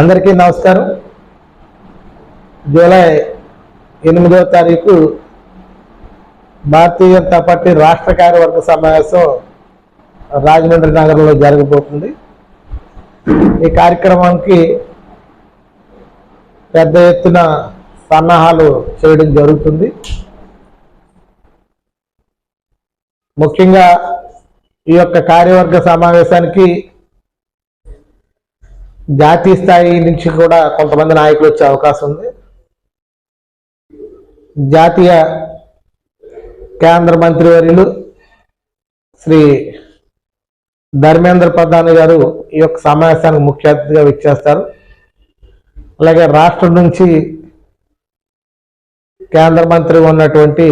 అందరికీ నమస్కారం. జూలై ఎనిమిదవ తారీఖు భారతీయ జనతా పార్టీ రాష్ట్ర కార్యవర్గ సమావేశం రాజమండ్రి నగరంలో జరగబోతుంది. ఈ కార్యక్రమానికి పెద్ద ఎత్తున సన్నాహాలు చేయడం జరుగుతుంది. ముఖ్యంగా ఈ యొక్క కార్యవర్గ సమావేశానికి జాతీయ స్థాయి నుంచి కూడా కొంతమంది నాయకులు వచ్చే అవకాశం ఉంది. జాతీయ కేంద్ర మంత్రివర్యులు శ్రీ ధర్మేంద్ర ప్రధాన్ గారు ఈ యొక్క సమావేశానికి ముఖ్య అతిథిగా విచ్చేస్తారు. అలాగే రాష్ట్రం నుంచి కేంద్ర మంత్రి ఉన్నటువంటి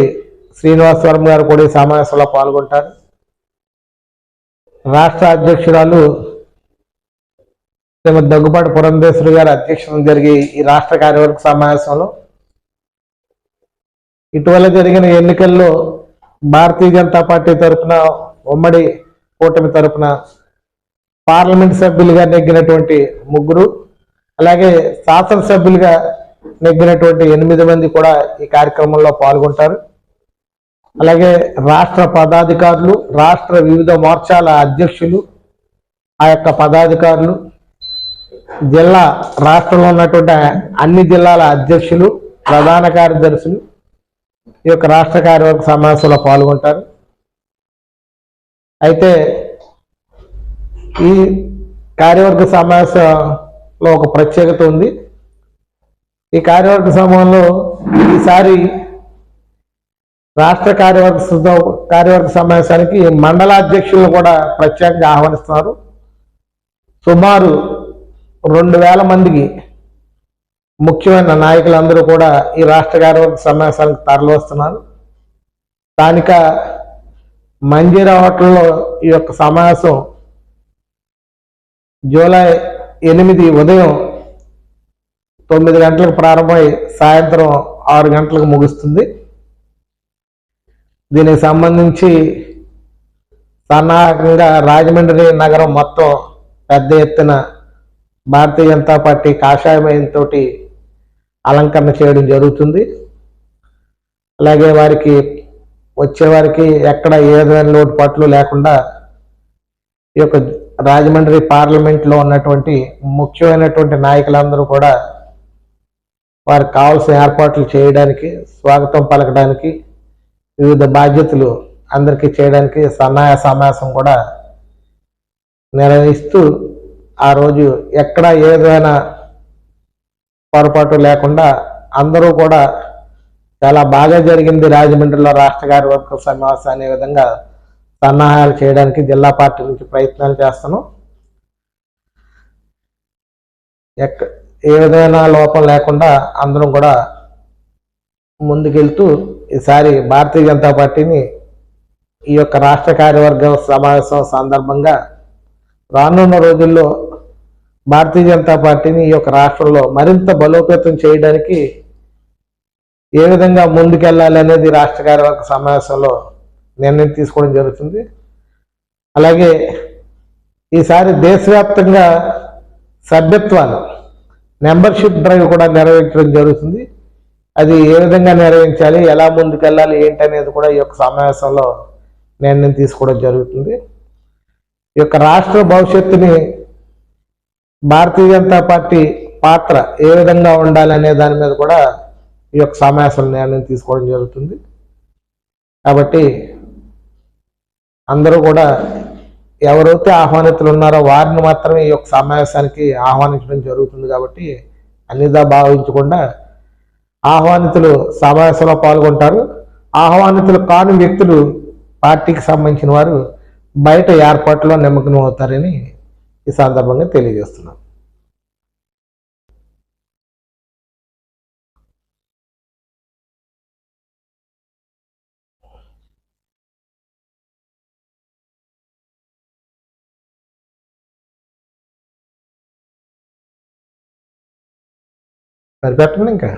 శ్రీనివాస్ గారు కూడా ఈ సమావేశంలో పాల్గొంటారు. రాష్ట్ర అధ్యక్షురాలు శ్రీమతి దగ్గుబాటి పురంధేశ్వరి గారి అధ్యక్షతన జరిగే ఈ రాష్ట్ర కార్యవర్గ సమావేశంలో ఇటీవల జరిగిన ఎన్నికల్లో భారతీయ జనతా పార్టీ తరఫున ఉమ్మడి కూటమి తరఫున పార్లమెంట్ సభ్యులుగా నెగ్గినటువంటి ముగ్గురు అలాగే శాసనసభ్యులుగా నెగ్గినటువంటి ఎనిమిది మంది కూడా ఈ కార్యక్రమంలో పాల్గొంటారు. అలాగే రాష్ట్ర పదాధికారులు రాష్ట్ర వివిధ మోర్చాల అధ్యక్షులు ఆ యొక్క పదాధికారులు జిల్లా రాష్ట్రంలో ఉన్నటువంటి అన్ని జిల్లాల అధ్యక్షులు ప్రధాన కార్యదర్శులు ఈ యొక్క రాష్ట్ర కార్యవర్గ సమావేశంలో పాల్గొంటారు. అయితే ఈ కార్యవర్గ సమావేశంలో ఒక ప్రత్యేకత ఉంది. ఈ కార్యవర్గ సమయంలో ఈసారి రాష్ట్ర కార్యవర్గ కార్యవర్గ సమావేశానికి మండలాధ్యక్షులను కూడా ప్రత్యేకంగా ఆహ్వానిస్తున్నారు. సుమారు రెండు వేల మందికి ముఖ్యమైన నాయకులందరూ కూడా ఈ రాష్ట్ర కార్యవర్గ సమావేశానికి తరలివస్తున్నారు. స్థానిక మంజీరా హోటల్లో ఈ యొక్క సమావేశం జూలై ఎనిమిది ఉదయం తొమ్మిది గంటలకు ప్రారంభమై సాయంత్రం ఆరు గంటలకు ముగుస్తుంది. దీనికి సంబంధించి సన్నాహకంగా రాజమండ్రి నగరం మొత్తం పెద్ద ఎత్తున భారతీయ జనతా పార్టీ కాషాయమయంతో అలంకరణ చేయడం జరుగుతుంది. అలాగే వారికి వచ్చేవారికి ఎక్కడ ఏ విధమైన లోటుపాట్లు లేకుండా ఈ యొక్క రాజమండ్రి పార్లమెంట్లో ఉన్నటువంటి ముఖ్యమైనటువంటి నాయకులందరూ కూడా వారికి కావాల్సిన ఏర్పాట్లు చేయడానికి స్వాగతం పలకడానికి వివిధ బాధ్యతలు అందరికీ చేయడానికి సన్నాయ సమావేశం కూడా నిర్వహిస్తూ ఆ రోజు ఎక్కడ ఏదైనా పొరపాటు లేకుండా అందరూ కూడా చాలా బాగా జరిగింది రాజమండ్రిలో రాష్ట్ర కార్యవర్గ సమావేశం అనే విధంగా సన్నాహాలు చేయడానికి జిల్లా పార్టీ నుంచి ప్రయత్నాలు చేస్తున్నాం ఎక్క ఏ విధమైన లోపం లేకుండా అందరం కూడా ముందుకెళ్తూ ఈసారి భారతీయ జనతా పార్టీని ఈ యొక్క రాష్ట్ర కార్యవర్గ సమావేశం సందర్భంగా రానున్న రోజుల్లో భారతీయ జనతా పార్టీని ఈ యొక్క రాష్ట్రంలో మరింత బలోపేతం చేయడానికి ఏ విధంగా ముందుకెళ్ళాలి అనేది రాష్ట్ర కార్యవర్గ సమావేశంలో నిర్ణయం తీసుకోవడం జరుగుతుంది. అలాగే ఈసారి దేశవ్యాప్తంగా సభ్యత్వాలు మెంబర్షిప్ డ్రైవ్ కూడా నిర్వహించడం జరుగుతుంది. అది ఏ విధంగా నిర్వహించాలి ఎలా ముందుకెళ్ళాలి ఏంటి అనేది కూడా ఈ యొక్క సమావేశంలో నిర్ణయం తీసుకోవడం జరుగుతుంది. ఈ యొక్క రాష్ట్ర భవిష్యత్తుని భారతీయ జనతా పార్టీ పాత్ర ఏ విధంగా ఉండాలి అనే దాని మీద కూడా ఈ యొక్క సమావేశం నిర్ణయం తీసుకోవడం జరుగుతుంది. కాబట్టి అందరూ కూడా ఎవరైతే ఆహ్వానితులు ఉన్నారో వారిని మాత్రమే ఈ యొక్క సమావేశానికి ఆహ్వానించడం జరుగుతుంది కాబట్టి అన్నిదా భావించకుండా ఆహ్వానితులు సమావేశంలో పాల్గొంటారు. ఆహ్వానితులు కాని వ్యక్తులు పార్టీకి సంబంధించిన వారు బయట ఏర్పాట్లో నిమగ్నం అవుతారని ఈ సందర్భంగా తెలియజేస్తున్నాను పరిపెట్టండి ఇంకా?